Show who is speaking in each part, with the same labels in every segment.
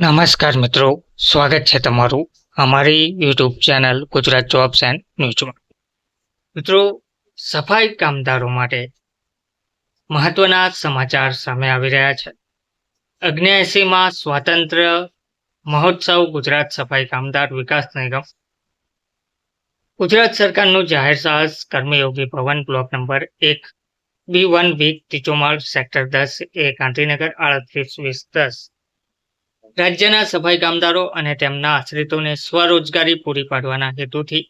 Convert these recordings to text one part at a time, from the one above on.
Speaker 1: નમસ્કાર મિત્રો, સ્વાગત છે તમારું અમારી YouTube channel Gujarat jobs and ન્યૂઝમાં મિત્રો, સફાઈ કામદારો માટે મહત્વના સમાચાર સામે આવી રહ્યા છે. અગ્નેસીમાં સ્વાતંત્ર્ય મહોત્સવ ગુજરાત સફાઈ કામદાર વિકાસ નિગમ. ગુજરાત સરકારનું જાહેર સાહસ કર્મયોગી ભવન બ્લોક નંબર એક, બી વન વીક ટીચોમાળ સેક્ટર દસ, એ ગાંધીનગર, આડત્રીસ, વીસ, દસ. રાજ્યના સફાઈ કામદારો અને તેમના આશ્રિતોને સ્વરોજગારી પૂરી પાડવાના હેતુથી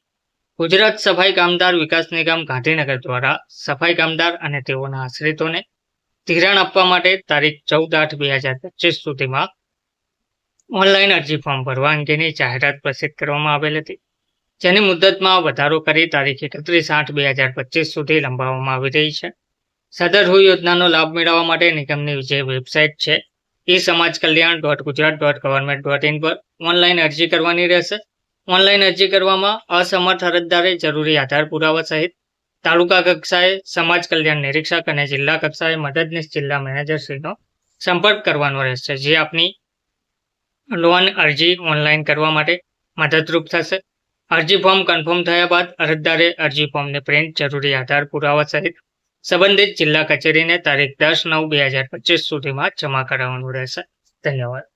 Speaker 1: ગુજરાત સફાઈ કામદાર વિકાસ નિગમ ગાંધીનગર દ્વારા સફાઈ કામદાર અને તેઓના આશ્રિતોને ધિરાણ આપવા માટે તારીખ ચૌદ આઠ બે હજાર પચીસ સુધીમાં ઓનલાઈન અરજી ફોર્મ ભરવા અંગેની જાહેરાત પ્રસિદ્ધ કરવામાં આવેલ હતી. જેની મુદ્દતમાં વધારો કરી તારીખ એકત્રીસ આઠ બે હજાર પચીસ સુધી લંબાવવામાં આવી રહી છે. સદર હુ યોજનાનો લાભ મેળવવા માટે નિગમની જે વેબસાઇટ છે. ઈ સમાજ કલ્યાણ dot Gujarat dot government dot in પર ઓનલાઈન અરજી કરવાની રહેશે. ઓનલાઈન અરજી કરવામાં અસમર્થ અરજદારે જરૂરી આધાર પુરાવા સહિત તાલુકા કક્ષાએ સમાજ કલ્યાણ નિરીક્ષક અને જિલ્લા કક્ષાએ મદદનીશ જિલ્લા મેનેજરશ્રીનો સંપર્ક કરવાનો રહેશે, જે આપની લોન અરજી ઓનલાઈન કરવા માટે મદદરૂપ થશે. અરજી ફોર્મ કન્ફર્મ થયા બાદ અરજદારે અરજી ફોર્મની પ્રિન્ટ જરૂરી આધાર પુરાવા સહિત સંબંધિત જિલ્લા કચેરીને તારીખ દસ નવ બે હજાર પચીસ સુધીમાં જમા કરાવવાનું રહેશે. ધન્યવાદ.